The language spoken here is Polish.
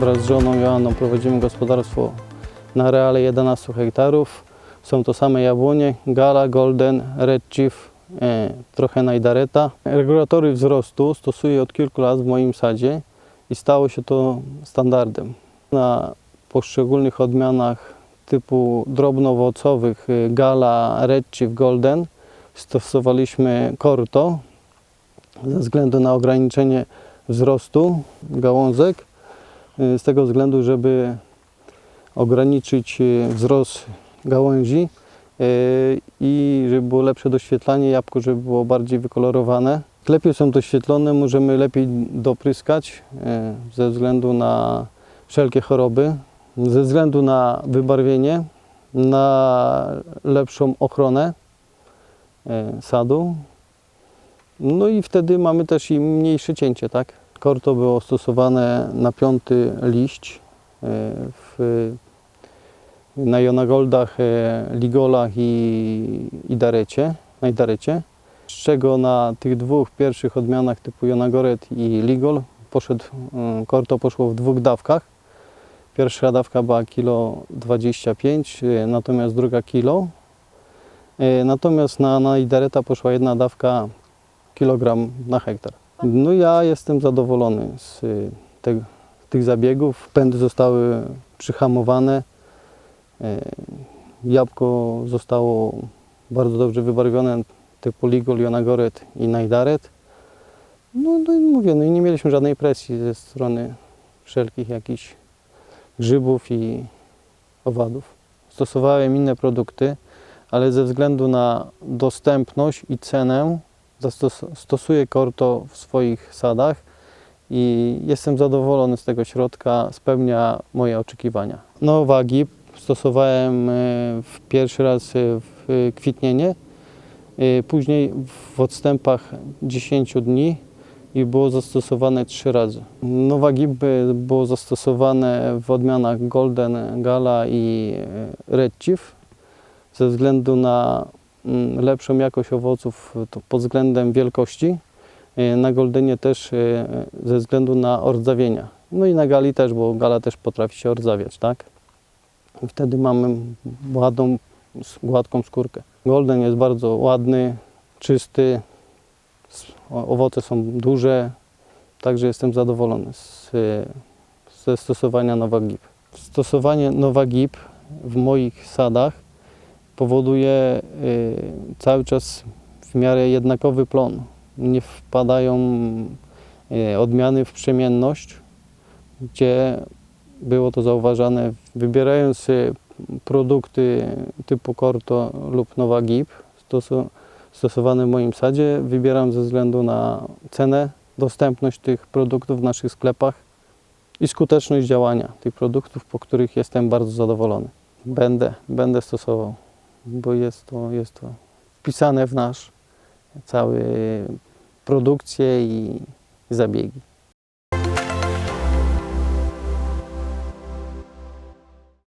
Wraz z żoną Joanną prowadzimy gospodarstwo na areale 11 hektarów. Są to same jabłonie, Gala, Golden, Red Chief, e, trochę Najdareta. Regulatory wzrostu stosuję od kilku lat w moim sadzie i stało się to standardem. Na poszczególnych odmianach typu drobnowocowych y, Gala, Red Chief, Golden stosowaliśmy Korto ze względu na ograniczenie wzrostu gałązek. Y, Z tego względu, żeby ograniczyć y, wzrost gałęzi y, i żeby było lepsze doświetlanie jabłko, żeby było bardziej wykolorowane. Lepiej są doświetlone, możemy lepiej dopryskać ze względu na wszelkie choroby, ze względu na wybarwienie, na lepszą ochronę sadu. No i wtedy mamy też i mniejsze cięcie, tak? Korto było stosowane na piąty liść y, w, na Jonagoldach, e, Ligolach i, i Darecie, Najdarecie, z czego na tych dwóch pierwszych odmianach typu Jonagoret i Ligol poszedł, y, Korto poszło w dwóch dawkach. Pierwsza dawka była kilo 25, y, natomiast druga kilo. Natomiast na Najdareta poszła jedna dawka kilogram na hektar. No ja jestem zadowolony z y, te, tych zabiegów. Pędy zostały przyhamowane. y, Jabłko zostało bardzo dobrze wybarwione typu Ligol, Jonagoret i Najdaret. No, no i mówię, no i nie mieliśmy żadnej presji ze strony wszelkich jakichś grzybów i owadów. Stosowałem inne produkty, ale ze względu na dostępność i cenę zastos- stosuję Korto w swoich sadach i jestem zadowolony z tego środka, spełnia moje oczekiwania. Nowa GIP stosowałem e, w pierwszy raz e, w kwitnienie, e, później w odstępach 10 dni i było zastosowane trzy razy. Nowa e, było zastosowane w odmianach Golden, Gala i Red Chief ze względu na lepszą jakość owoców to pod względem wielkości. E, Na Goldenie też e, ze względu na ordzawienia. No i na Gali też, bo Gala też potrafi się ordzawiać, tak? Wtedy mamy ładną, gładką skórkę. Golden jest bardzo ładny, czysty, owoce są duże, także jestem zadowolony z, e, ze stosowania Nowa GIP. Stosowanie Nowa GIP w moich sadach powoduje y, cały czas w miarę jednakowy plon. Nie wpadają y, odmiany w przemienność, gdzie było to zauważane. Wybierając y, produkty typu Korto lub Nowa stosu- stosowane w moim sadzie, wybieram ze względu na cenę, dostępność tych produktów w naszych sklepach i skuteczność działania tych produktów, po których jestem bardzo zadowolony. Będę, będę stosował bo jest to, jest to wpisane w nasz cały produkcję i zabiegi.